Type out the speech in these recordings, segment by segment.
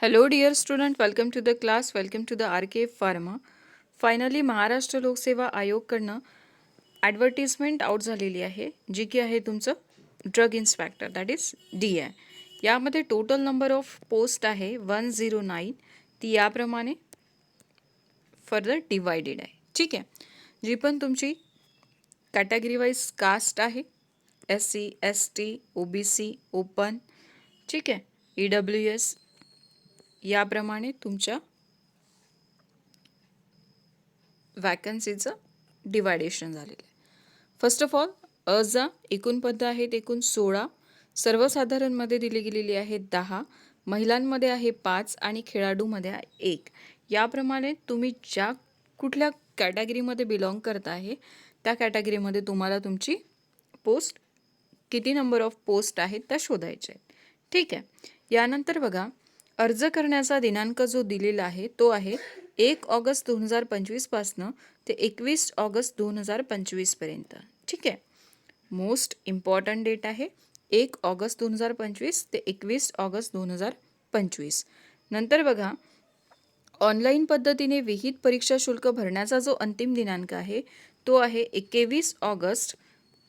Hello dear student welcome to the class welcome to the R K pharma finally Maharashtra लोकसेवा आयोगकडनं advertisement out झालेली आहे जी की आहे तुमचं drug inspector that is D I यामध्ये टोटल नंबर ऑफ पोस्ट आहे वन झिरो नाईन ती याप्रमाणे फर्दर डिवायडेड आहे ठीक आहे जी पण तुमची कॅटेगरी वाईज कास्ट आहे S C S T O B C open ठीक आहे ई डब्ल्यू एस याप्रमाणे तुमच्या वॅकन्सीचं डिवायडेशन झालेलं आहे. फर्स्ट ऑफ ऑल अजा एकूण पदं आहेत एकूण सोळा. सर्वसाधारणमध्ये दिली गेलेली आहे दहा. महिलांमध्ये आहे पाच आणि खेळाडूमध्ये एक. याप्रमाणे तुम्ही ज्या कुठल्या कॅटेगरीमध्ये बिलॉंग करत आहे त्या कॅटेगरीमध्ये तुम्हाला तुमची पोस्ट किती नंबर ऑफ पोस्ट आहेत त्या शोधायच्या आहेत. ठीक आहे? यानंतर बघा अर्ज करण्याचा दिनांक जो दिलेला आहे तो आहे एक ऑगस्ट दोन हजार पंचवीसपासनं ते एकवीस ऑगस्ट दोन हजार पंचवीसपर्यंत ठीक आहे? मोस्ट इम्पॉर्टंट डेट आहे एक ऑगस्ट दोन हजार पंचवीस ते एकवीस ऑगस्ट दोन हजार पंचवीस. नंतर बघा ऑनलाईन पद्धतीने विहित परीक्षा शुल्क भरण्याचा जो अंतिम दिनांक आहे तो आहे एकवीस ऑगस्ट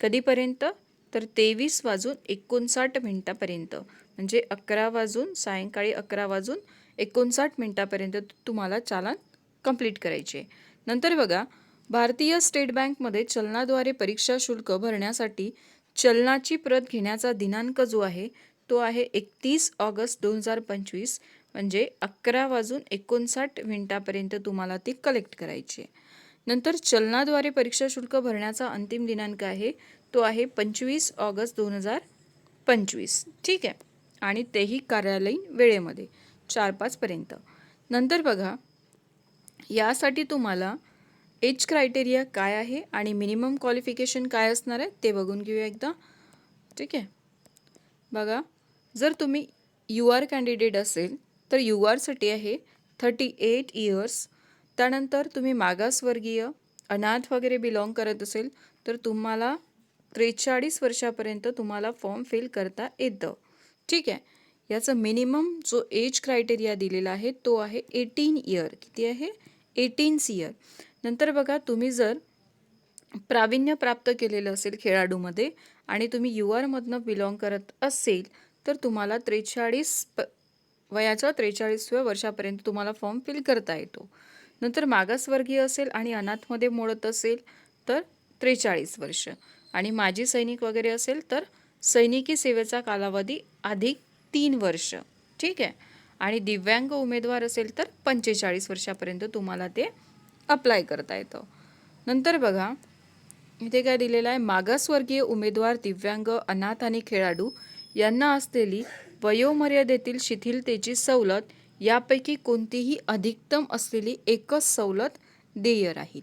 कधीपर्यंत? तर तेवीस वाजून एकोणसाठ मिनटापर्यंत. म्हणजे अकरा वाजून सायंकाळी अकरा वाजून एकोणसाठ मिनटापर्यंत तुम्हाला चालान कंप्लीट करायचे. नंतर बघा भारतीय स्टेट बँकमध्ये चलनाद्वारे परीक्षा शुल्क भरण्यासाठी चलनाची प्रत घेण्याचा दिनांक जो आहे तो आहे एकतीस ऑगस्ट दोन हजार पंचवीस म्हणजे अकरा वाजून एकोणसाठ मिनटापर्यंत तुम्हाला ती कलेक्ट करायची. आहे नंतर चलनाद्वारे परीक्षा शुल्क भरण्याचा अंतिम दिनांक आहे तो आहे पंचवीस ऑगस्ट दोन हजार पंचवीस. ठीक आहे? आणि तेही कार्यालयीन वेळेमध्ये चार पाचपर्यंत नंतर बघा यासाठी तुम्हाला एज क्रायटेरिया काय आहे आणि मिनिमम क्वालिफिकेशन काय असणार आहे ते बघून घेऊया एकदा. ठीक आहे? बघा जर तुम्ही यू आर कॅन्डिडेट असेल तर यू आरसाठी आहे थर्टी एट इयर्स. त्यानंतर तुम्ही मागासवर्गीय अनाथ वगैरे बिलॉंग करत असेल तर तुम्हाला त्रेचाळीस वर्षापर्यंत तुम्हाला फॉर्म फिल करता येतं. ठीक आहे. याचं मिनिमम जो एज क्रायटेरिया दिलेला आहे तो आहे एटीन इयर किती आहे? एटीन्स इयर नंतर बघा तुम्ही जर प्रावीण्य प्राप्त केलेलं असेल खेळाडूमध्ये आणि तुम्ही यू आरमधनं बिलॉंग करत असेल तर तुम्हाला त्रेचाळीस प वयाच्या त्रेचाळीसव्या वर्षापर्यंत तुम्हाला फॉर्म फिल करता येतो. नंतर मागासवर्गीय असेल आणि अनाथमध्ये मोडत असेल तर त्रेचाळीस वर्ष. आणि माजी सैनिक वगैरे असेल तर सैनिकी सेवेचा कालावधी अधिक तीन वर्ष. ठीक आहे? आणि दिव्यांग उमेदवार असेल तर पंचेचाळीस वर्षापर्यंत तुम्हाला ते अप्लाय करता येतं. नंतर बघा इथे काय दिलेलं आहे? मागासवर्गीय उमेदवार दिव्यांग अनाथ आणि खेळाडू यांना असलेली वयोमर्यादेतील शिथिलतेची सवलत यापैकी कोणतीही अधिकतम असलेली एकच सवलत देय राहील.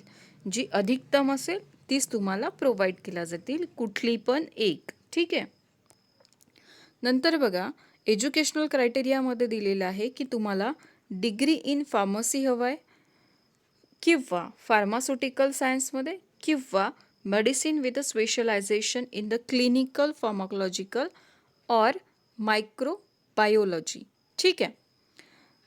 जी अधिकतम असेल तीच तुम्हाला प्रोव्हाइड केल्या जातील. कुठली पण एक. ठीक आहे. नंतर बघा एज्युकेशनल क्रायटेरियामध्ये दिलेलं आहे की तुम्हाला डिग्री इन फार्मसी हवं आहे किंवा फार्मास्युटिकल सायन्समध्ये किंवा medicine with a specialization in the clinical pharmacological or microbiology ठीक आहे.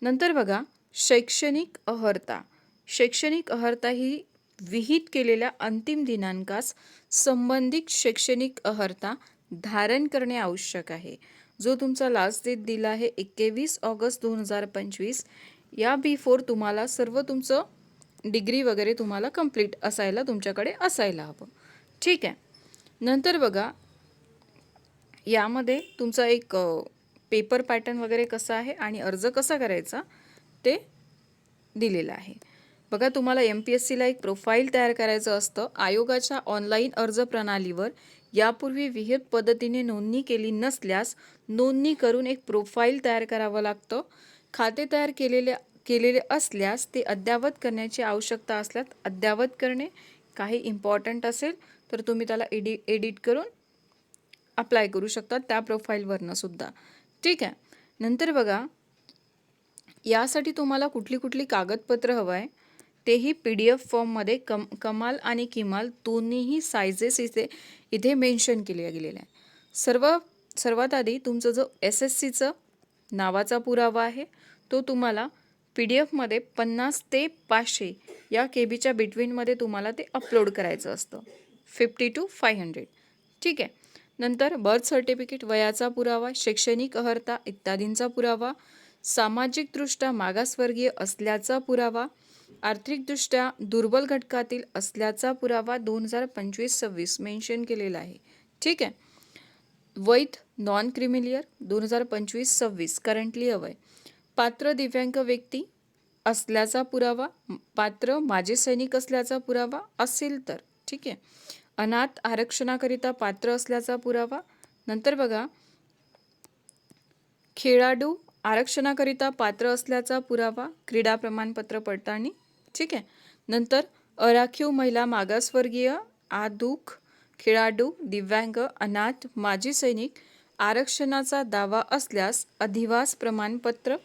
नंतर बघा शैक्षणिक अहर्ता. शैक्षणिक अहर्ता ही विहित केलेल्या अंतिम दिनांकास संबंधित शैक्षणिक अहर्ता धारण करणे आवश्यक आहे. जो तुमचा लास्ट डेट दिला आहे एकवीस ऑगस्ट दोन हजार पंचवीस या बिफोर तुम्हाला सर्व तुमचं डिग्री वगैरे तुम्हाला कंप्लीट असायला तुमच्याकडे असायला हवं. ठीक आहे. नंतर बघा यामध्ये तुमचा एक पेपर पॅटर्न वगैरे कसा आहे आणि अर्ज कसा करायचा ते दिलेलं आहे. बघा तुम्हाला एम पी एस सीला एक प्रोफाईल तयार करायचं असतं. आयोगाच्या ऑनलाईन अर्ज प्रणालीवर यापूर्वी विहित पद्धतीने नोंदणी केली नसल्यास नोंदणी करून एक प्रोफाईल तयार करावं लागतं. खाते तयार केलेले केलेले असल्यास ते अद्ययावत करण्याची आवश्यकता असल्यास अद्ययावत करणे काही इम्पॉर्टंट असेल तर तुम्ही त्याला एडि एडिट करून अप्लाय करू शकता त्या प्रोफाईलवरनं सुद्धा. ठीक आहे? नंतर बघा यासाठी तुम्हाला कुठली कुठली कागदपत्र हवं आहे? तेही पी डी एफ फॉर्ममध्ये कम कमाल आणि किमाल दोन्हीही सायझेस इथे इथे मेन्शन केल्या गेलेल्या आहे सर्व सर्वात आधी तुमचं जो एस एस सीचं नावाचा पुरावा आहे तो तुम्हाला पी डी एफमध्ये पन्नास ते पाचशे या के बीच्या बिटवीनमध्ये तुम्हाला ते अपलोड करायचं असतं. फिफ्टी टू फाय हंड्रेड ठीक आहे. नंतर बर्थ सर्टिफिकेट वयाचा पुरावा शैक्षणिक अर्हता इत्यादींचा पुरावा सामाजिकदृष्ट्या मागासवर्गीय असल्याचा पुरावा आर्थिकदृष्ट्या दुर्बल घटकातील असल्याचा पुरावा दोन हजार पंचवीस सव्वीस मेन्शन केलेला आहे. ठीक आहे? वैध नॉन क्रिमिलियर दोन हजार पंचवीस सव्वीस करंटली अवय पात्र दिव्यांग व्यक्ती असल्याचा पुरावा पात्र माझे सैनिक असल्याचा पुरावा असेल तर. ठीक आहे? अनाथ आरक्षणाकरिता पात्र असल्याचा पुरावा. नंतर बघा. खेळाडू आरक्षणाकरिता पात्र असल्याचा पुरावा क्रीडा प्रमाणपत्र पडताळणी. ठीक आहे. नंतर अराखीव महिला मागासवर्गीय आदुख खेळाडू दिव्यांग अनाथ माजी सैनिक आरक्षणाचा दावा असल्यास अधिवास प्रमाणपत्र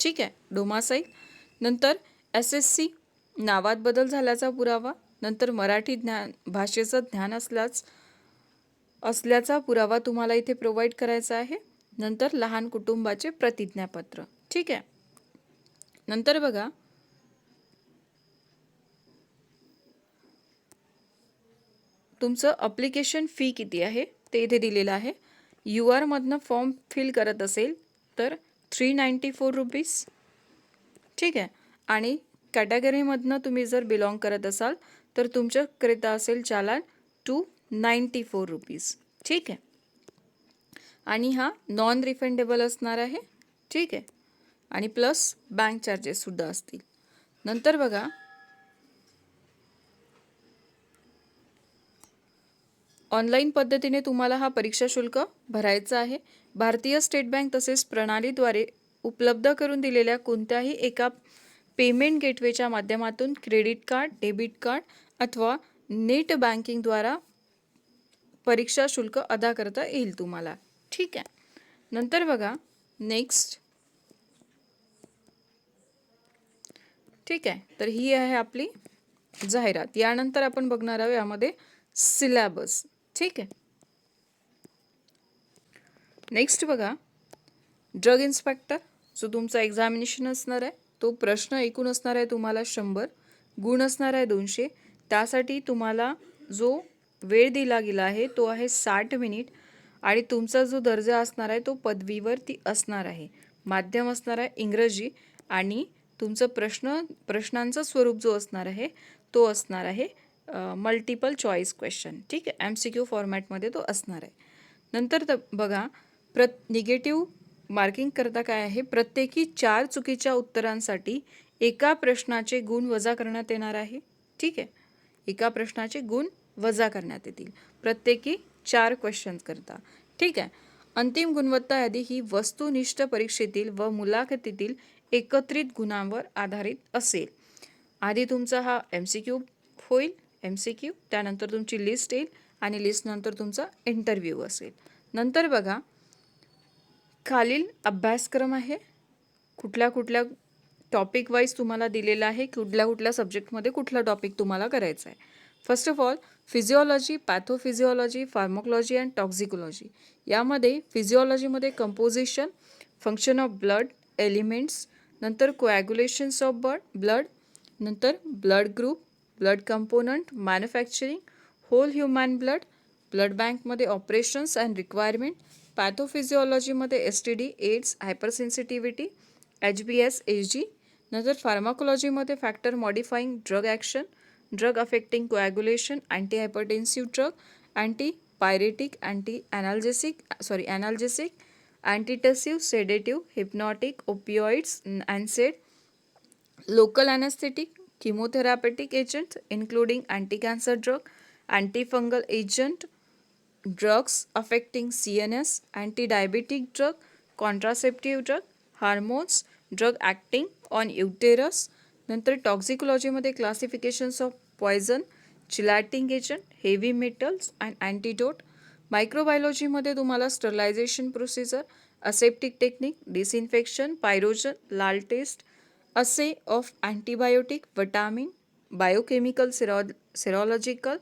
ठीक आहे डोमासाईल नंतर एस एस सी नावात बदल झाल्याचा पुरावा. नंतर मराठी ज्ञान भाषेचं ज्ञान असल्यास असल्याचा पुरावा तुम्हाला इथे प्रोव्हाइड करायचा आहे. नंतर लहान कुटुंबाचे प्रतिज्ञापत्र ठीक आहे. नंतर बघा तुमचं अप्लिकेशन फी किती आहे? ते इथे दिलेलं आहे. यू आरमधनं फॉर्म फिल करत असेल तर थ्री नाईंटी फोर रुपीज ठीक आहे. आणि कॅटेगरीमधनं तुम्ही जर बिलॉंग करत असाल तर तुमच्याकरिता असेल challan two ninety four rupees ठीक आहे. आणि हा नॉन रिफंडेबल असणार आहे. ठीक आहे. आणि प्लस बँक चार्जेससुद्धा असतील. नंतर बघा ऑनलाईन पद्धतीने तुम्हाला हा परीक्षा शुल्क भरायचा आहे. भारतीय स्टेट बँक तसेच प्रणालीद्वारे उपलब्ध करून दिलेल्या कोणत्याही एका पेमेंट गेटवेच्या माध्यमातून क्रेडिट कार्ड डेबिट कार्ड अथवा नेट बँकिंगद्वारा परीक्षा शुल्क अदा करता येईल तुम्हाला. ठीक आहे. नंतर बघा. नेक्स्ट ठीक आहे. तर ही आहे आपली जाहिरात. यानंतर आपण बघणार आहोत यामध्ये सिलॅबस ठीक आहे. नेक्स्ट बघा. ड्रग इन्स्पेक्टर जो तुमचा एक्झामिनेशन असणार आहे तो प्रश्न एकूण असणार आहे तुम्हाला शंभर गुण असणार आहे दोनशे. त्यासाठी तुम्हाला जो वेळ दिला गेला आहे तो आहे साठ मिनिट आणि तुमचा जो दर्जा असणार आहे तो पदवीवर ती असणार आहे. माध्यम असणार आहे इंग्रजी आणि तुमचं प्रश्न प्रश्नांचं स्वरूप जो असणार आहे तो असणार आहे मल्टिपल चॉईस क्वेश्चन ठीक आहे? एम सी क्यू फॉर्मॅटमध्ये तो असणार आहे. नंतर त बघा प्र निगेटिव्ह मार्किंग करता काय आहे? प्रत्येकी चार चुकीच्या उत्तरांसाठी एका प्रश्नाचे गुण वजा करण्यात येणार आहे. ठीक आहे? एका प्रश्नाचे गुण वजा करण्यात येतील. प्रत्येकी चार क्वेश्चन्स करता. ठीक आहे? अंतिम गुणवत्ता यादी ही वस्तुनिष्ठ परीक्षेतील व मुलाखतीतील एकत्रित गुणांवर आधारित असेल. आधी तुमचा हा एम सी क्यू होईल. एम सी क्यू त्यानंतर तुमची लिस्ट येईल आणि लिस्टनंतर तुमचा इंटरव्ह्यू असेल. नंतर बघा खालील अभ्यासक्रम आहे. कुठल्या कुठल्या टॉपिक वाईज तुम्हाला दिलेला आहे कुठल्या कुठल्या सब्जेक्टमध्ये कुठला टॉपिक तुम्हाला करायचा आहे. First of all physiology pathophysiology pharmacology and toxicology यामध्ये फिजिओलॉजीमध्ये composition function of blood elements नंतर कोॲग्युलेशन्स ऑफ बड ब्लड नंतर blood group blood component manufacturing whole human blood blood बँकमध्ये operations and requirement पॅथोफिजिओलॉजीमध्ये S T D AIDS hypersensitivity H B S H G नंतर फार्माकोलॉजीमध्ये factor modifying drug action drug affecting coagulation anti hypertensive drug anti pyretic anti analgesic sorry analgesic antitussive sedative hypnotic opioids antacid local anaesthetic chemotherapeutic agents including anti-cancer drug, antifungal agent, drugs affecting CNS, anti-diabetic drug, contraceptive drug, hormones, drug acting on uterus. नंतर टॉक्झिकोलॉजीमध्ये classifications of poison chelating agent heavy metals and antidote मायक्रोबायोलॉजीमध्ये तुम्हाला sterilization procedure aseptic technique disinfection pyrogen LAL test assay of antibiotic vitamin biochemical sero serological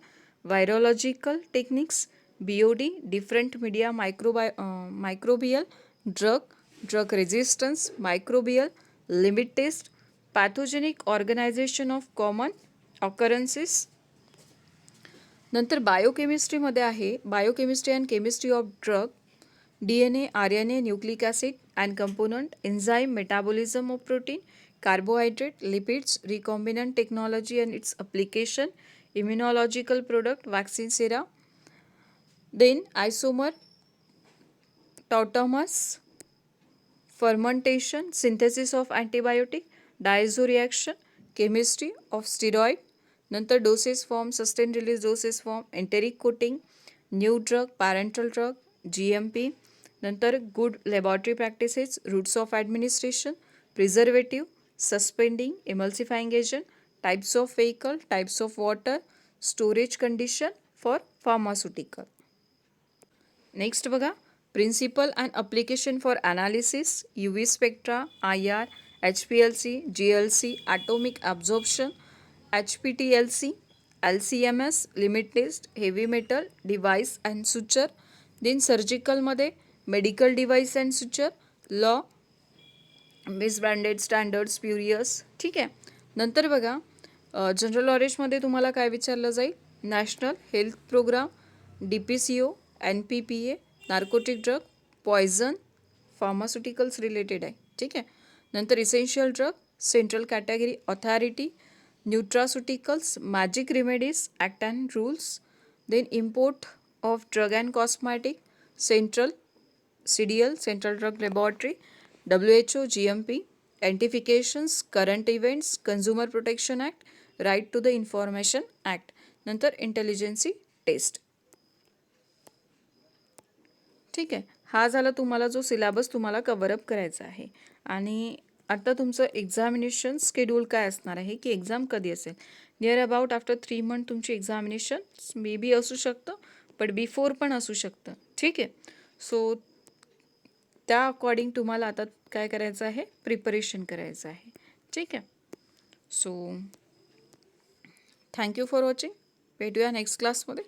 virological techniques B O D different media microbi microbial drug drug resistance microbial limit test pathogenic organization of common occurrences नंतर बायोकेमिस्ट्रीमध्ये आहे. Biochemistry and chemistry of drug D N A R N A nucleic acid and component enzyme metabolism of protein carbohydrate lipids recombinant technology and its application immunological product vaccine sera then isomer tautomers fermentation, synthesis of antibiotic, diazo reaction chemistry of steroid नंतर doses form sustain release doses form enteric coating new drug parental drug G M P नंतर good laboratory practices routes of administration preservative suspending emulsifying agent types of vehicle types of water storage condition for pharmaceutical next बघा principle and application for analysis U V spectra I R H P L C G L C atomic absorption H P T L C L C M S limit test heavy metal device and suture then सर्जिकलमध्ये medical device and suture law miss branded standards spurious ठीक आहे. नंतर बघा general नॉलेजमध्ये तुम्हाला काय विचारलं जाईल? National health program D P C O N P P A narcotic drug poison pharmaceuticals related आहे. ठीक आहे. नंतर essential drug central category authority nutraceuticals magic remedies act and rules then import of drug and cosmetic central C D L central drug laboratory W H O G M P identifications current events consumer protection act right to the information act नंतर intelligence test ठीक आहे. हा झाला तुम्हाला जो syllabus तुम्हाला cover up करायचा आहे. आणि आता तुमचं एक्झामिनेशन स्केड्यूल काय असणार आहे? की एक्झाम कधी असेल? Near about after three month तुमची एक्झामिनेशन मे बी असू शकतं बट बिफोर पण असू शकतं. ठीक आहे. सो त्या अकॉर्डिंग तुम्हाला आता काय करायचं आहे? प्रिपरेशन करायचं आहे. ठीक आहे? So thank you for watching भेटूया नेक्स्ट क्लासमध्ये